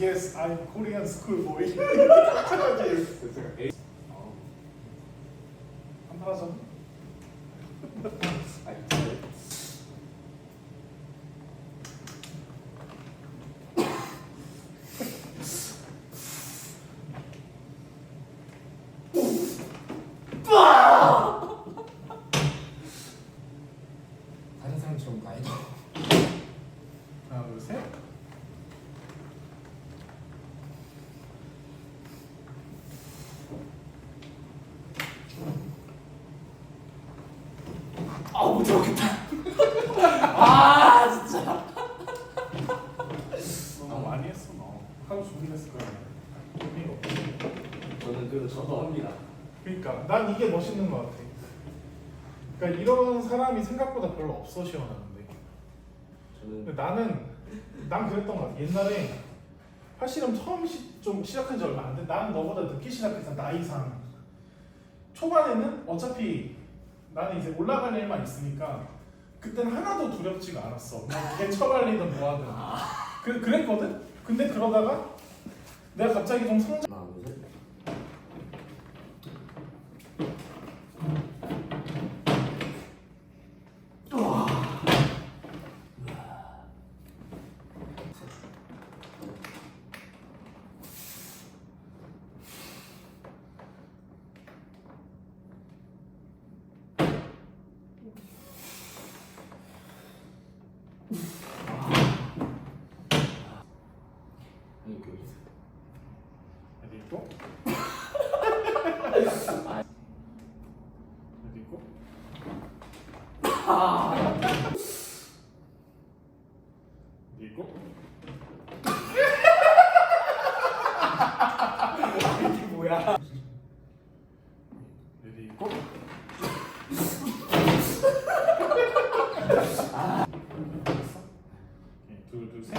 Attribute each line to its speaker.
Speaker 1: Yes, I'm Korean schoolboy. 한파라전.
Speaker 2: 다른 사람처럼
Speaker 1: 하나, 둘, 셋.
Speaker 2: 아못 들었겠다 아 진짜
Speaker 1: 너무 많이 했어 너. 하루 종일 했을 거야. 의미가 없어.
Speaker 2: 저는 그래도 저도 합니다
Speaker 1: 그러니까 난 이게 멋있는 것 같아. 그러니까 이런 사람이 생각보다 별로 없어 시원하는데.
Speaker 2: 저는
Speaker 1: 근데 나는 난 그랬던 것 같아. 옛날에 팔씨름 처음 시, 좀 시작한 지 얼마 안 돼. 나는 너보다 늦게 시작해서 나이상 초반에는 어차피 나는 이제 올라갈 일만 있으니까 그때는 하나도 두렵지가 않았어. 개 처발리든 뭐하든. 그 그랬거든. 근데 그러다가 내가 갑자기 좀 성장.
Speaker 2: 여기 있고 여기 있고
Speaker 1: 여기 있고 이게 뭐야? 여기 있고
Speaker 2: 둘둘셋